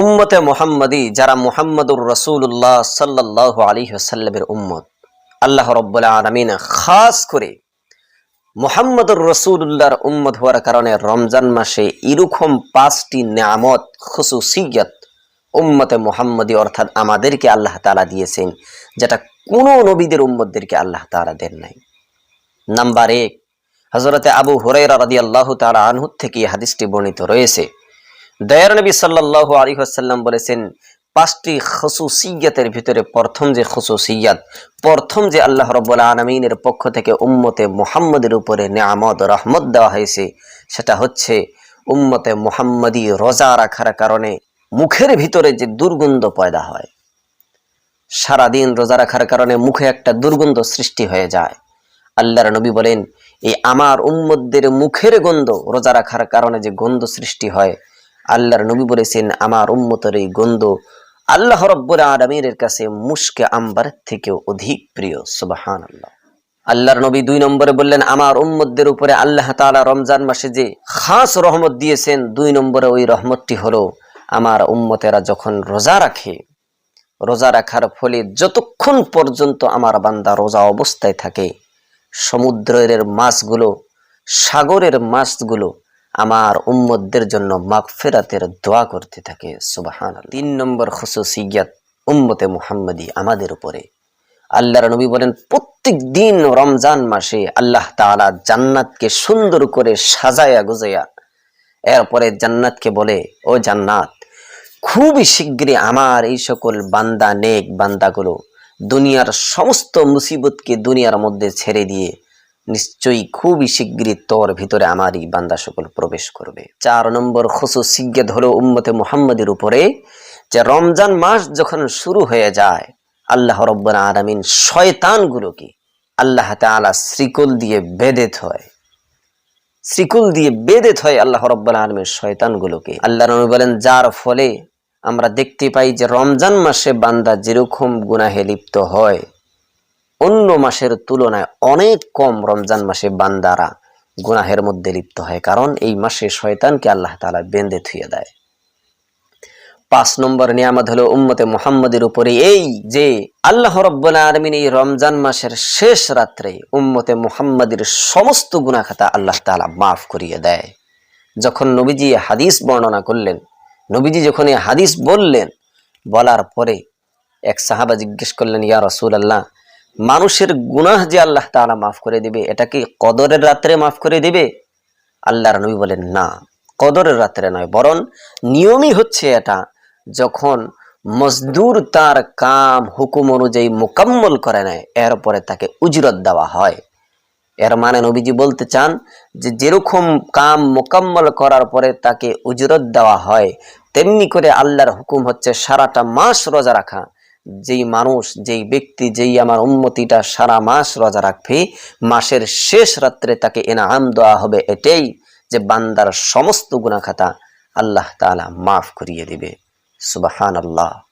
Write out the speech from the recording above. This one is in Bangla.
উম্মতে মোহাম্মদী যারা মুহাম্মদুর রসুল্লাহ সাল্লাহ আলী সাল্লামের উম্মত। আল্লাহ রব্বুল্লাহ আলমিন খাস করে মুহাম্মদুর রসুল্লাহর উম্মত হওয়ার কারণে রমজান মাসে এরকম পাঁচটি নামত খুসুসিয়ত উম্মতে মোহাম্মদী অর্থাৎ আমাদেরকে আল্লাহ তালা দিয়েছেন, যেটা কোনো নবীদের উম্মতদেরকে আল্লাহ তালা দেন নাই। নাম্বার এক হজরতে আবু হুরাইরা রাদি আল্লাহ তালা আনহুদ থেকে হাদিসটি বর্ণিত রয়েছে। দয়ার নবী সাল্লাহ আলী আসাল্লাম বলেছেন, পাঁচটি খসুসিয়াতের ভিতরে প্রথম যে খসুসিয়াত, প্রথম যে আল্লাহ রব্বুল আলমিনের পক্ষ থেকে উম্মতে মুহাম্মদের উপরে নেয়ামত, রহমত দেওয়া হয়েছে, সেটা হচ্ছে উম্মতে মুহাম্মদী রোজা রাখার কারণে মুখের ভিতরে যে দুর্গন্ধ পয়দা হয়, সারাদিন রোজা রাখার কারণে মুখে একটা দুর্গন্ধ সৃষ্টি হয়ে যায়। আল্লাহর নবী বলেন, এই আমার উম্মতদের মুখের গন্ধ রোজা রাখার কারণে যে গন্ধ সৃষ্টি হয় আল্লাহর নবী বলেছেন, আমার উম্মতের এই গন্ধ আল্লাহ রব্বুল আলমীর কাছে মুশকে আম্বার থেকেও অধিক প্রিয়। সুবাহান আল্লাহ আল্লাহর নবী দুই নম্বরে বললেন, আমার উম্মদের উপরে আল্লাহ তাআলা রমজান মাসে যে খাস রহমত দিয়েছেন, দুই নম্বরে ওই রহমতটি হলো আমার উম্মতেরা যখন রোজা রাখে, রোজা রাখার ফলে যতক্ষণ পর্যন্ত আমার বান্দা রোজা অবস্থায় থাকে, সমুদ্রের মাছগুলো, সাগরের মাছগুলো আমার উম্মতদের জন্য মাগফেরাতের দোয়া করতে থাকে সুবাহান তিন নম্বর খুসুসিয়াত উম্মতে মুহাম্মদী আমাদের উপরে। আল্লাহর নবী বলেন প্রত্যেক দিন রমজান মাসে আল্লাহ তাআলা জান্নাতকে সুন্দর করে সাজায়া গুজায়া, এরপরে জান্নাতকে বলে, ও জান্নাত, খুবই শীঘ্রই আমার এই সকল বান্দা, নেক বান্দাগুলো দুনিয়ার সমস্ত মুসিবতকে দুনিয়ার মধ্যে ছেড়ে দিয়ে নিশ্চয়ই খুবই শীঘ্রই তোর ভিতরে আমারই বান্দা সকল প্রবেশ করবে। চার নম্বর খুসুসিজ্ঞাত হলো উম্মতে মুহাম্মদের উপরে যে রমজান মাস যখন শুরু হয়ে যায়, আল্লাহ রব্বুল আলামিন শয়তানগুলোকে আল্লাহ তাআলা শ্রীকুল দিয়ে বেঁধে থয়। শ্রীকুল দিয়ে বেঁধে হয় আল্লাহ রব্বুল আলমের শয়তানগুলোকে। আল্লাহ নবী বলেন, যার ফলে আমরা দেখতে পাই যে রমজান মাসে বান্দা যেরকম গুনাহে লিপ্ত হয় অন্য মাসের তুলনায় অনেক কম রমজান মাসে বান্দারা গুনাহের মধ্যে লিপ্ত হয়, কারণ এই মাসে শয়তানকে আল্লাহ তালা বেঁধে থুয়ে দেয়। পাঁচ নম্বর নিয়ামত হলো, উম্মতে মোহাম্মদের উপরে এই যে আল্লাহ রব্বুল আলমিন এই রমজান মাসের শেষ রাত্রে উম্মতে মোহাম্মদের সমস্ত গুনাখাতা আল্লাহ তালা মাফ করিয়ে দেয়। যখন নবীজি হাদিস বর্ণনা করলেন, নবীজি যখন এই হাদিস বললেন, বলার পরে এক সাহাবা জিজ্ঞেস করলেন, ইয়া রসুল আল্লাহ মানুষের গুনাহ যে আল্লাহ তাআলা মাফ করে দিবে, এটা কি কদরের রাত্রে মাফ করে দিবে? আল্লাহর নবী বলেন, না, কদরের রাত্রে নয়, বরং নিয়মই হচ্ছে এটা, যখন মজদুর তার কাম হুকুম অনুযায়ী মোকাম্মল করে নেয় এরপরে তাকে উজরত দেওয়া হয়। এর মানে নবীজি বলতে চান যে, যেরকম কাম মোকাম্মল করার পরে তাকে উজরত দেওয়া হয়, তেমনি করে আল্লাহর হুকুম হচ্ছে সারাটা মাস রোজা রাখা। যেই মানুষ, যেই ব্যক্তি, যেই আমার উন্মতিটা সারা মাস রোজা রাখবে, মাসের শেষ রাত্রে তাকে এনাম দেওয়া হবে এটাই যে বান্দার সমস্ত গুণাখাতা আল্লাহ তালা মাফ করিয়ে দিবে। সুবাহান আল্লাহ